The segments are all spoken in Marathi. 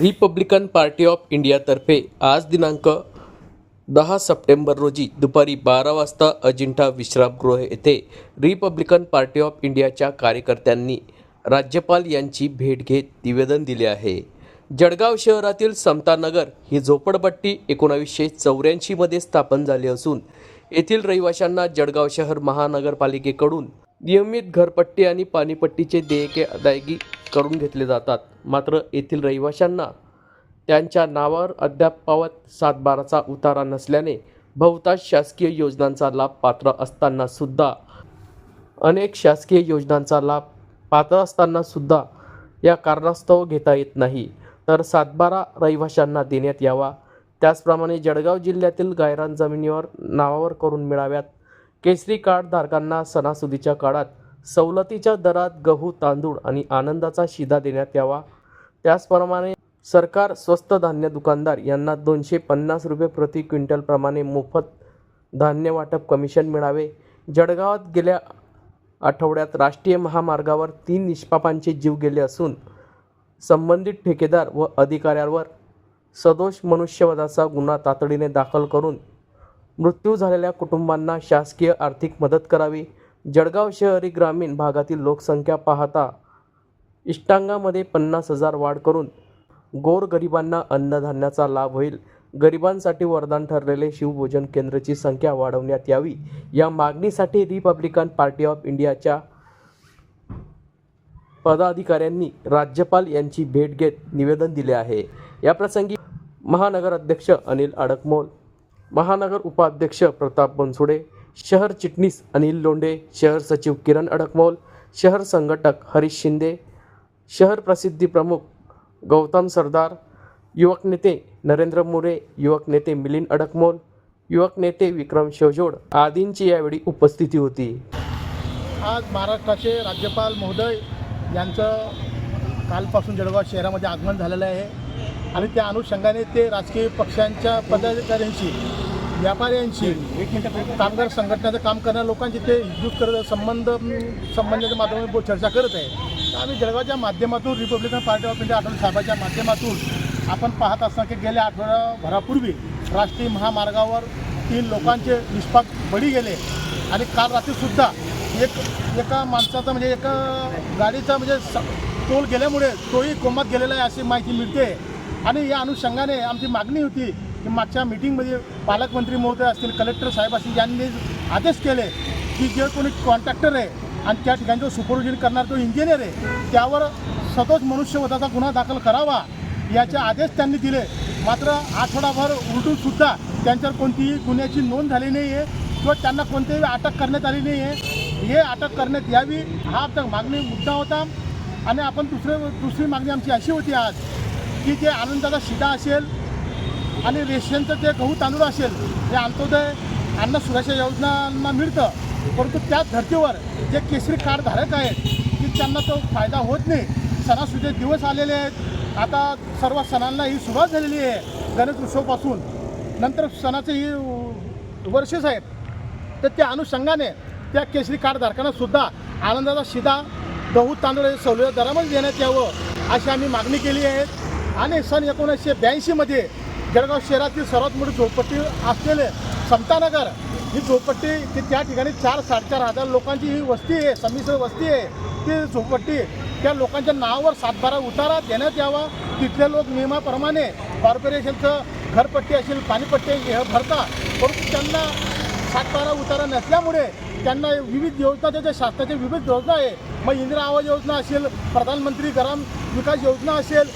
रिपब्लिकन पार्टी ऑफ इंडियातर्फे आज दिनांक दहा सप्टेंबर रोजी दुपारी बारा वाजता अजिंठा विश्रामगृह येथे रिपब्लिकन पार्टी ऑफ इंडियाच्या कार्यकर्त्यांनी राज्यपाल यांची भेट घेत निवेदन दिले आहे. जळगाव शहरातील समतानगर ही झोपडपट्टी एकोणावीसशे चौऱ्याऐंशीमध्ये स्थापन झाली असून येथील रहिवाशांना जळगाव शहर महानगरपालिकेकडून नियमित घरपट्टी आणि पाणीपट्टीचे देयके अदायगी करून घेतले जातात. मात्र येथील रहिवाशांना त्यांच्या नावावर अद्याप पावत सातबाराचा उतारा नसल्याने बहुतांश शासकीय योजनांचा लाभ पात्र असताना सुद्धा अनेक शासकीय योजनांचा लाभ पात्र असताना सुद्धा या कारणास्तव घेता येत नाही. तर सातबारा रहिवाशांना देण्यात यावा. त्याचप्रमाणे जळगाव जिल्ह्यातील गायरान जमिनीवर नावावर करून मिळाव्यात केसरी कार्डधारकांना सणासुदीच्या काळात सवलतीच्या दरात गहू तांदूळ आणि आनंदाचा शिधा देण्यात यावा. त्याचप्रमाणे सरकार स्वस्त धान्य दुकानदार यांना दोनशे पन्नास रुपये प्रति क्विंटलप्रमाणे मोफत धान्य वाटप कमिशन मिळावे. जळगावात गेल्या आठवड्यात राष्ट्रीय महामार्गावर तीन निष्पापांचे जीव गेले असून संबंधित ठेकेदार व अधिकाऱ्यांवर सदोष मनुष्यवधाचा गुन्हा तातडीने दाखल करून मृत्यू झालेल्या कुटुंबांना शासकीय आर्थिक मदत करावी. जळगाव शहरी ग्रामीण भागातील लोकसंख्या पाहता इष्टांगामध्ये पन्नास हजार वाढ करून गोरगरिबांना अन्नधान्याचा लाभ होईल. गरिबांसाठी वरदान ठरलेले शिवभोजन केंद्राची संख्या वाढवण्यात यावी. या मागणीसाठी रिपब्लिकन पार्टी ऑफ इंडियाच्या पदाधिकाऱ्यांनी राज्यपाल यांची भेट घेत निवेदन दिले आहे. याप्रसंगी महानगर अध्यक्ष अनिल अडकमोल महानगर उपाध्यक्ष प्रताप बनसुडे शहर चिटणीस अनिल लोंढे शहर सचिव किरण अडकमोल शहर संघटक हरीश शिंदे शहर प्रसिद्धी प्रमुख गौतम सरदार युवक नेते नरेंद्र मोरे युवक नेते मिलिंद अडकमोल युवक नेते विक्रम शेवजोड आदींची यावेळी उपस्थिती होती. आज महाराष्ट्राचे राज्यपाल महोदय यांचं कालपासून जळगाव शहरामध्ये आगमन झालेलं आहे. आणि त्या अनुषंगाने ते राजकीय पक्षांच्या पदाधिकाऱ्यांशी व्यापाऱ्यांशी कामगार संघटनेचं काम करणाऱ्या लोकांशी ते हिजूत करत संबंध संबंधाच्या माध्यमातून चर्चा करत आहे तर आम्ही जळगावच्या माध्यमातून Republican party of India Athawale साहेबाच्या माध्यमातून आपण पाहत असता की गेल्या आठवड्याभरापूर्वी राष्ट्रीय महामार्गावर तीन लोकांचे निष्पाप बळी गेले. आणि काल रात्रीसुद्धा एक एका माणसाचा म्हणजे एका गाडीचा म्हणजे स- टोल गेल्यामुळे तोही कोमात गेलेला आहे अशी माहिती मिळते. आणि या अनुषंगाने आमची मागणी होती की मागच्या मिटिंगमध्ये पालकमंत्री महोदय असतील कलेक्टर साहेब असतील यांनी आदेश केले की जे कोणी कॉन्ट्रॅक्टर आहे आणि त्या ठिकाणी जो सुपरविजन करणारा जो इंजिनियर आहे त्यावर सदोष मनुष्यवधाचा गुन्हा दाखल करावा याचे आदेश त्यांनी दिले. मात्र आठवडाभर उलटूनसुद्धा त्यांच्यावर कोणतीही गुन्ह्याची नोंद झाली नाही आहे किंवा त्यांना कोणतीही अटक करण्यात आली नाही आहे हे अटक करण्यात यावी हा आमचा मागणी मुद्दा होता. आणि आपण दुसरे दुसरी मागणी आमची अशी होती आज की जे आनंदाचा शिदा असेल आणि रेशनचं जे गहू तांदूळ असेल हे अंत्योदय अन्न सुरक्षा योजनांना मिळतं. परंतु त्याच धर्तीवर जे केसरी कार्ड धारक आहेत की त्यांना तो फायदा होत नाही. सणासुदीचे दिवस आलेले आहेत. आता सर्व सणांना ही सुरुवात झालेली आहे गणेश उत्सवपासून. नंतर सणाचे ही वर्षेच आहेत तर त्या अनुषंगाने त्या केसरी कार्डधारकांनासुद्धा आनंदाचा शिदा गहू तांदूळ हे सवलत दरामध्ये देण्यात यावं अशी आम्ही मागणी केली आहे. आणि सन एकोणीसशे ब्याऐंशीमध्ये जळगाव शहरातील सर्वात मोठी झोपडपट्टी असलेले समतानगर ही झोपडपट्टी ती त्या ठिकाणी चार साडेचार हजार लोकांची ही वस्ती आहे संमिश्र वस्ती आहे. ती झोपडपट्टी त्या लोकांच्या नावावर सातबारा उतारा देण्यात यावा. तिथले लोक नियमाप्रमाणे कॉर्पोरेशनचं घरपट्टी असेल पाणीपट्टी हे भरता. परंतु त्यांना सातबारा उतारा नसल्यामुळे त्यांना विविध योजना ज्या शासनाच्या विविध योजना आहे. मग इंदिरा आवास योजना असेल प्रधानमंत्री ग्राम विकास योजना असेल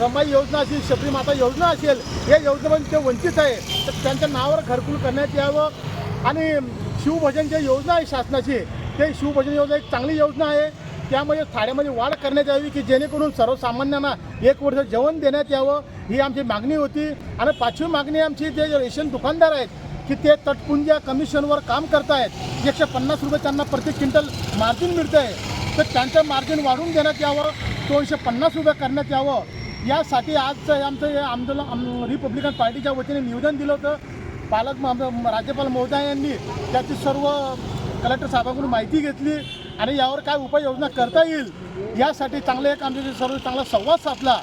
रमाई योजना असेल शबरी माता योजना असेल या योजनेमध्ये ते वंचित आहे. तर त्यांच्या नावावर घरकुल करण्यात यावं. आणि शिवभजन जी योजना आहे शासनाची ते शिवभजन योजना एक चांगली योजना आहे. त्यामध्ये थाळ्यामध्ये वाढ करण्यात यावी की जेणेकरून सर्वसामान्यांना एक वर्ष जेवण देण्यात यावं ही आमची मागणी होती. आणि पाचवी मागणी आमची जे रेशन दुकानदार आहेत की ते तटपुंज कमिशनवर काम करतायत. एकशे पन्नास रुपये त्यांना प्रति क्विंटल मार्जिन मिळतं आहे तर त्यांचं मार्जिन वाढवून देण्यात यावं दोनशे पन्नास रुपये करण्यात यावं. यासाठी आज आमचं हे आंदोलन रिपब्लिकन पार्टीच्या वतीने निवेदन दिलं होतं. पालक राज्यपाल राज्यपाल महोदयांनी त्याची सर्व कलेक्टर साहेबांकडून माहिती घेतली आणि यावर काय उपाययोजना करता येईल यासाठी चांगले एक आमच्या सर्व चांगला संवाद साधला.